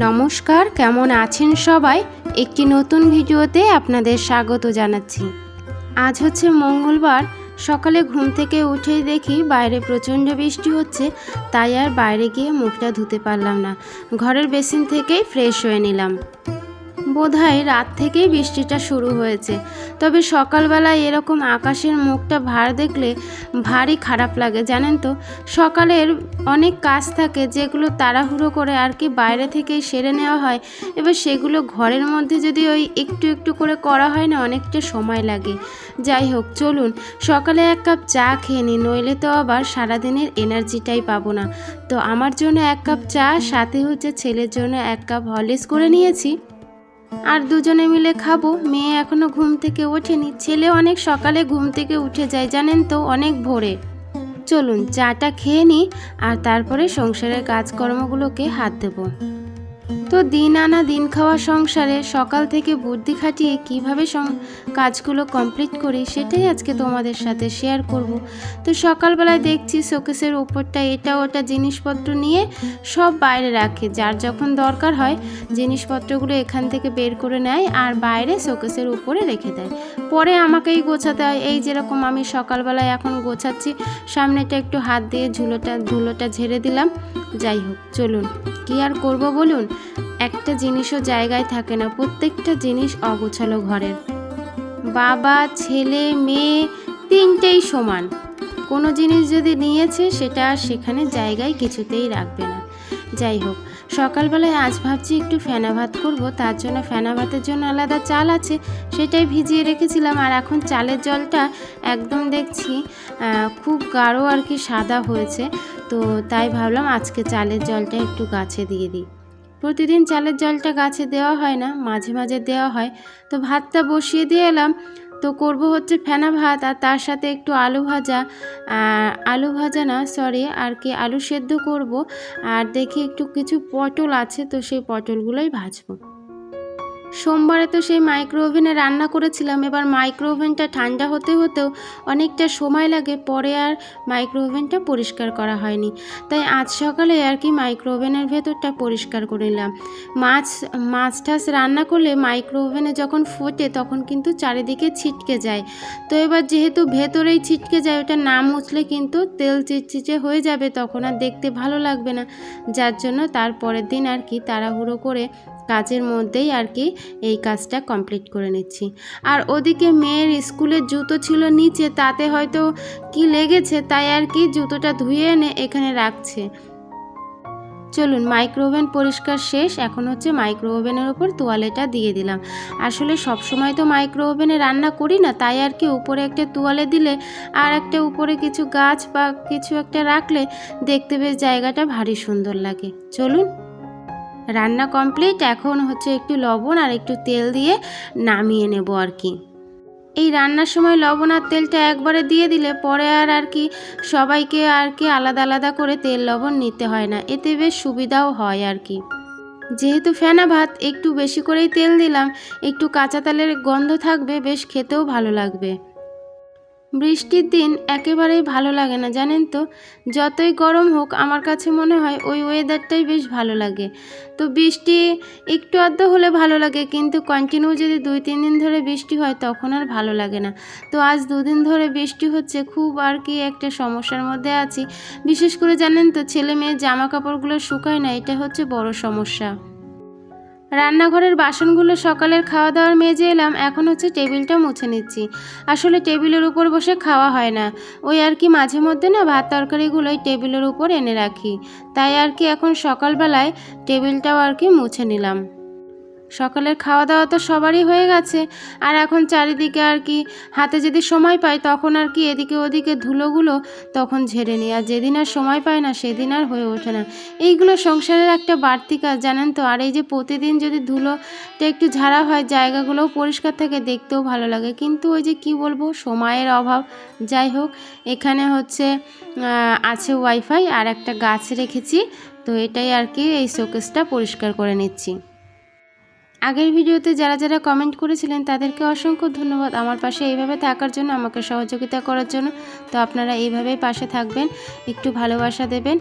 নমস্কার, কেমন আছেন সবাই? একটি নতুন ভিডিওতে আপনাদের স্বাগত জানাচ্ছি। আজ হচ্ছে মঙ্গলবার, সকালে ঘুম থেকে উঠেই দেখি বাইরে প্রচণ্ড বৃষ্টি হচ্ছে, তাই আর বাইরে গিয়ে মুখটা ধুতে পারলাম না। ঘরের বেসিন থেকেই ফ্রেশ হয়ে নিলাম। বোধহয় রাত থেকেই বৃষ্টিটা শুরু হয়েছে। তবে সকালবেলায় এরকম আকাশের মুখটা ভার দেখলে ভারী খারাপ লাগে, জানেন তো? সকালের অনেক কাজ থাকে যেগুলো তাড়াহুড়ো করে আর কি বাইরে থেকেই সেরে নেওয়া হয়। এবার সেগুলো ঘরের মধ্যে যদি ওই একটু একটু করে করা হয় না, অনেকটা সময় লাগে। যাই হোক, চলুন, সকালে এক কাপ চা খেয়ে নিই, নইলে তো আবার সারাদিনের এনার্জিটাই পাবো না। তো আমার জন্য এক কাপ চা, সাথে হচ্ছে ছেলের জন্য এক কাপ হরলিক্স করে নিয়েছি। আর দুজনে মিলে খাব। মেয়ে এখনও ঘুম থেকে ওঠেনি। ছেলে অনেক সকালে ঘুম থেকে উঠে যায়, জানেন তো, অনেক ভোরে। চলুন চাটা খেয়ে নিই আর তারপরে সংসারের কাজকর্মগুলোকে হাত দেবো। তো দিন আনা দিন খাওয়া সংসারে সকাল থেকে বুদ্ধি খাটিয়ে কীভাবে কাজগুলো কমপ্লিট করি সেটাই আজকে তোমাদের সাথে শেয়ার করব। তো সকালবেলায় দেখছি শোকেসের ওপরটা এটা, ওটা জিনিসপত্র নিয়ে সব বাইরে রাখে। যার যখন দরকার হয়, জিনিসপত্রগুলো এখান থেকে বের করে নেয় আর বাইরে শোকেসের উপরে রেখে দেয়। পরে আমাকেই গোছাতে হয়। এই যেরকম আমি সকালবেলায় এখন গোছাচ্ছি, সামনেটা একটু হাত দিয়ে ঝুলোটা, ধুলোটা ঝেড়ে দিলাম। যাই হোক, চলুন। কি আর করব বলুন? একটা জিনিসও জায়গায় থাকে না, প্রত্যেকটা জিনিস অগোছালো ঘরের। বাবা, ছেলে, মেয়ে, তিনটেই সমান। কোনো জিনিস যদি নিয়েছে, সেটা আর সেখানে জায়গায় কিছুতেই রাখবে না। যাই হোক, সকালবেলায় আজ ভাবছি একটু ফেনা ভাত করব, তার জন্য ফেনা ভাতের জন্য আলাদা চাল আছে, সেটাই ভিজিয়ে রেখেছিলাম, আর এখন চালের জলটা একদম দেখছি খুব গাঢ় আর কি সাদা হয়েছে, তো তাই ভাবলাম আজকে চালের জলটা একটু গাছে দিয়ে দিই। প্রতিদিন চালের জলটা গাছে দেওয়া হয় না, মাঝে মাঝে দেওয়া হয়। তো ভাতটা বসিয়ে দিয়ে এলাম। তো করব হচ্ছে ফেনা ভাত আর তার সাথে একটু আলু ভাজা। আলু ভাজা না সরি আর কি আলু সেদ্ধ করব। আর দেখি একটু কিছু পটল আছে, তো সেই পটলগুলোই ভাজবো। সোমবারে তো সেই মাইক্রো ওভেনে রান্না করেছিলাম। এবার মাইক্রো ওভেনটা ঠান্ডা হতে হতেও অনেকটা সময় লাগে, পরে আর মাইক্রো ওভেনটা পরিষ্কার করা হয়নি। তাই আজ সকালে আর কি মাইক্রো ওভেনের ভেতরটা পরিষ্কার করে নিলাম। মাছ মাছ টাছ রান্না করলে মাইক্রো ওভেনে যখন ফোটে তখন কিন্তু চারিদিকে ছিটকে যায়। তো এবার যেহেতু ভেতরেই ছিটকে যায়, ওটা না মুছলে কিন্তু তেল চিটচিটে হয়ে যাবে, তখন আর দেখতে ভালো লাগবে না। যার জন্য তার পরের দিন আর কি তাড়াহুড়ো করে কাজের মধ্যেই আর কি এই কাজটা কমপ্লিট করে নিচ্ছি। আর ওদিকে মেয়ের স্কুলের জুতো ছিল নিচে, তাতে হয়তো কি লেগেছে তাই আর কি জুতোটা ধুয়ে এনে এখানে রাখছে। চলুন মাইক্রো ওভেন পরিষ্কার শেষ, এখন হচ্ছে মাইক্রো ওভেনের ওপর তোয়ালেটা দিয়ে দিলাম। আসলে সব সময় তো মাইক্রো ওভেনে রান্না করি না, তাই আর কি উপরে একটা তোয়ালে দিলে আর একটা উপরে কিছু গাছ বা কিছু একটা রাখলে দেখতে বেশ জায়গাটা ভারী সুন্দর লাগে। চলুন রান্না কমপ্লিট, এখন হচ্ছে একটু লবণ আর একটু তেল দিয়ে নামিয়ে নেব আর কি। এই রান্নার সময় লবণ আর তেলটা একবারে দিয়ে দিলে পরে আর আর কি সবাইকে আর কি আলাদা আলাদা করে তেল লবণ নিতে হয় না। এতে বেশ সুবিধাও হয় আর কি। যেহেতু ফেনা ভাত, একটু বেশি করেই তেল দিলাম, একটু কাঁচা তেলের গন্ধ থাকবে, বেশ খেতেও ভালো লাগবে। বৃষ্টির দিন একেবারেই ভালো লাগে না, জানেন তো? যতই গরম হোক, আমার কাছে মনে হয় ওই ওয়েদারটাই বেশ ভালো লাগে। তো বৃষ্টি একটু আধ হলে ভালো লাগে, কিন্তু কন্টিনিউ যদি দুই, তিন দিন ধরে বৃষ্টি হয়, তখন আর ভালো লাগে না। তো আজ দুদিন ধরে বৃষ্টি হচ্ছে, খুব আর কি একটা সমস্যার মধ্যে আছি। বিশেষ করে জানেন তো, ছেলে মেয়ের জামা কাপড়গুলো শুকায় না, এটা হচ্ছে বড় সমস্যা। রান্নাঘরের বাসনগুলো সকালের খাওয়া দাওয়ার মেজে এলাম, এখন হচ্ছে টেবিলটা মুছে নিচ্ছি। আসলে টেবিলের উপর বসে খাওয়া হয় না। ওই আর কি মাঝে মধ্যে না ভাত তরকারিগুলো ওই টেবিলের উপর এনে রাখি। তাই আর কি এখন সকালবেলায় টেবিলটাও আর কি মুছে নিলাম। সকালের খাওয়া দাওয়া তো সবারই হয়ে গেছে। আর এখন চারিদিকে আর কি, হাতে যদি সময় পাই, তখন আর কি এদিকে ওদিকে ধুলোগুলো তখন ঝেড়ে নিই। আর যেদিন আর সময় পায় না, সেদিন আর হয়ে ওঠে না। এইগুলো সংসারের একটা বাড়তি কাজ, জানেন তো? আর এই যে প্রতিদিন যদি ধুলোটা একটু ঝাড়া হয়, জায়গাগুলোও পরিষ্কার থাকে, দেখতেও ভালো লাগে। কিন্তু ওই যে কি বলব, সময়ের অভাব। যাই হোক, এখানে হচ্ছে আছে ওয়াইফাই আর একটা গাছ রেখেছি। তো এটাই আর কি, এই শোকেসটা পরিষ্কার করে নিচ্ছি। আগের ভিডিওতে যারা যারা কমেন্ট করেছিলেন, তাদেরকে অসংখ্য ধন্যবাদ। আমার পাশে এইভাবে থাকার জন্য, আমাকে সহযোগিতা করার জন্য। তো আপনারা এইভাবেই পাশে থাকবেন, একটু ভালোবাসা দেবেন।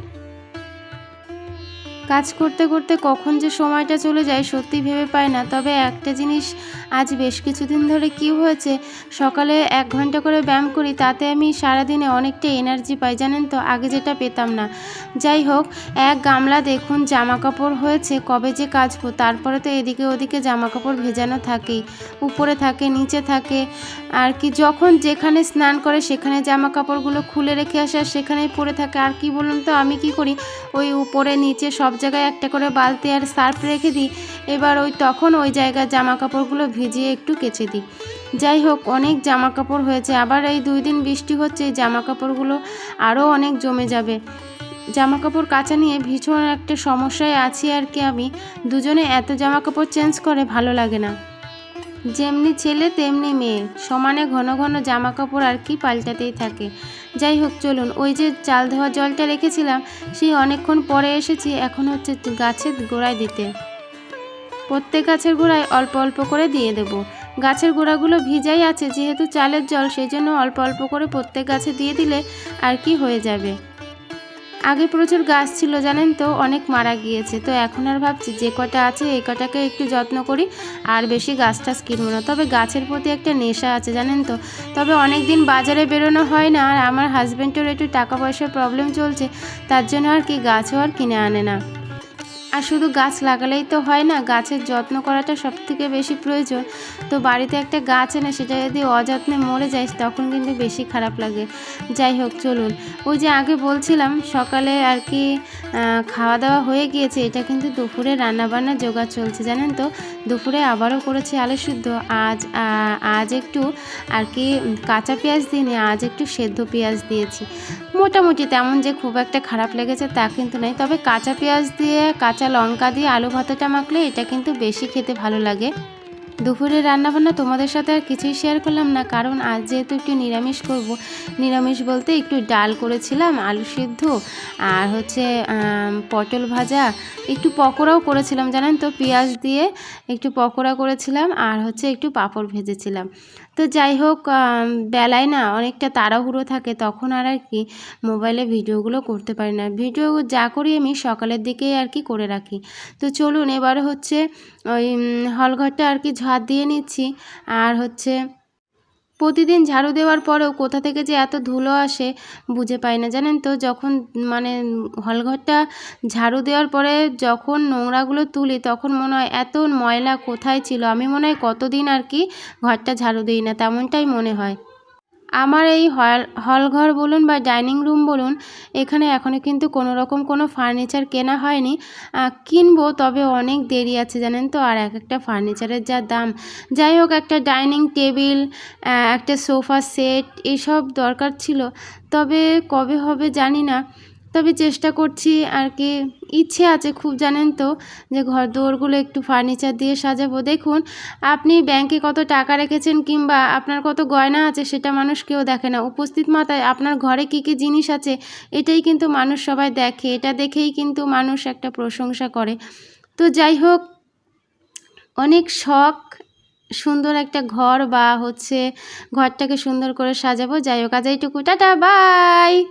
কাজ করতে করতে কখন যে সময়টা চলে যায় সত্যি ভেবে পাই না। তবে একটা জিনিস আজ বেশ কিছুদিন ধরে কি হয়েছে, সকালে এক ঘণ্টা করে ব্যায়াম করি, তাতে আমি সারাদিনে অনেকটা এনার্জি পাই, জানেন তো? আগে যেটা পেতাম না। যাই হোক, এক গামলা দেখুন জামা কাপড় হয়েছে, কবে যে কাচবো, তারপরে তো এদিকে ওদিকে জামা কাপড় ভেজানো থাকেই। উপরে থাকে, নিচে থাকে আর কি যখন যেখানে স্নান করে সেখানে জামা কাপড়গুলো খুলে রেখে আসে আর সেখানেই পরে থাকে। আর কি বলুন তো, আমি কি করি? ওই উপরে নিচে সব জায়গায় একটা করে বালতি আর সার্ফ রেখে দিই। এবার ওই তখন ওই জায়গায় জামা কাপড়গুলো ভিজিয়ে একটু কেচে দিই। যাই হোক, অনেক জামা কাপড় হয়েছে। আবার এই দুই দিন বৃষ্টি হচ্ছে, এই জামা কাপড়গুলো আরও অনেক জমে যাবে। জামা কাপড় কাচা নিয়ে ভীষণ একটা সমস্যায় আছি আর কি আমি। দুজনে এত জামা কাপড় চেঞ্জ করে ভালো লাগে না। যেমনি ছেলে, তেমনি মেয়ে। সমানে ঘন ঘন জামা কাপড় আর কি পাল্টাতেই থাকে। যাই হোক, চলুন। ওই যে চাল ধোয়া জলটা রেখেছিলাম, সেই অনেকক্ষণ পরে এসেছি। এখন হচ্ছে গাছের গোড়ায় দিতে। প্রত্যেক গাছের গোড়ায় অল্প অল্প করে দিয়ে দেব। গাছের গোড়াগুলো ভিজাই আছে, যেহেতু চালের জল সেই জন্য অল্প অল্প করে প্রত্যেক গাছে দিয়ে দিলে আর কি হয়ে যাবে। আগে প্রচুর গাছ ছিল, জানেন তো? অনেক মারা গিয়েছে। তো এখন আর ভাবছি যে কটা আছে এই কটাকে একটু যত্ন করি, আর বেশি গাছটা কিনবো না। তবে গাছের প্রতি একটা নেশা আছে, জানেন তো? তবে অনেক দিন বাজারে বেরোনো হয় না, আর আমার হাজব্যান্ডের একটু টাকা পয়সার প্রবলেম চলছে, তার জন্য আর কি গাছও আর কিনে আনে না। আর শুধু গাছ লাগালেই তো হয় না, গাছের যত্ন করাটা সব থেকে বেশি প্রয়োজন। তো বাড়িতে একটা গাছ এনে সেটা যদি অযত্নে মরে যায়, তখন কিন্তু বেশি খারাপ লাগে। যাই হোক, চলুন। ওই যে আগে বলছিলাম, সকালে আর কি খাওয়া দাওয়া হয়ে গিয়েছে, এটা কিন্তু দুপুরে রান্নাবান্না জোগাড় চলছে, জানেন তো? দুপুরে আবারও করেছি আলু সিদ্ধ। আজ আজ একটু আর কি, কাঁচা পেঁয়াজ দিইনি আজ একটু সেদ্ধ পেঁয়াজ দিয়েছি। মোটামুটি তেমন যে খুব একটা খারাপ লেগেছে তা কিন্তু নয়, তবে কাঁচা পেঁয়াজ দিয়ে, কাঁচা লঙ্কা দিয়ে আলু ভাতাটা মাখলে এটা কিন্তু বেশি খেতে ভালো লাগে। দুপুরে রান্নাবান্না তোমাদের সাথে আর কিছুই শেয়ার করলাম না, কারণ আজ যেহেতু একটু নিরামিষ করব, নিরামিষ বলতে একটু ডাল করেছিলাম, আলু সিদ্ধ আর হচ্ছে পটল ভাজা, একটু পকোড়াও করেছিলাম, জানেন তো? পেঁয়াজ দিয়ে একটু পকোড়া করেছিলাম আর হচ্ছে একটু পাঁপড় ভেজেছিলাম। তো যাই হোক বেলায় না অনেকটা তাড়াহুড়ো থাকে, তখন আর আর কি মোবাইলে ভিডিওগুলো করতে পারি না। ভিডিও যা করি আমি সকালের দিকেই আর কি করে রাখি। তো চলুন এবার হচ্ছে ওই হলঘরটা আর কি ঝাড় দিয়ে নিচ্ছি। আর হচ্ছে প্রতিদিন ঝাড়ু দেওয়ার পরেও কোথা থেকে যে এত ধুলো আসে বুঝে পাই না। জানেন তো, যখন মানে হলঘরটা ঝাড়ু দেওয়ার পরে যখন নোংরাগুলো তুলি, তখন মনে হয় এত ময়লা কোথায় ছিল? আমি মনে হয় কতদিন আর কি ঘরটা ঝাড়ু দিই না, তেমনটাই মনে হয়। আমার এই হল ঘর বলুন বা ডাইনিং রুম বলুন, এখানে এখনও কিন্তু কোনো রকম কোনো ফার্নিচার কেনা হয়নি। কিনবো, তবে অনেক দেরি আছে জানেন তো, আর এক একটা ফার্নিচারের যা দাম। যাই হোক, একটা ডাইনিং টেবিল একটা সোফা সেট, এসব দরকার ছিল। তবে কবে হবে জানি না। তবে চেষ্টা করছি আর কি। ইচ্ছে আছে খুব, জানেন তো, যে ঘর দুয়ারগুলো একটু ফার্নিচার দিয়ে সাজাবো। দেখুন, আপনি ব্যাংকে কত টাকা রেখেছেন কিংবা আপনার কত গয়না আছে সেটা মানুষ কেউ দেখে না। উপস্থিত মাথায় আপনার ঘরে কী কী জিনিস আছে এটাই কিন্তু মানুষ সবাই দেখে। এটা দেখেই কিন্তু মানুষ একটা প্রশংসা করে। তো যাই হোক, অনেক শখ, সুন্দর একটা ঘর বা হচ্ছে ঘরটাকে সুন্দর করে সাজাবো। যাই হোক, আজ এইটুকু। Tata, bye!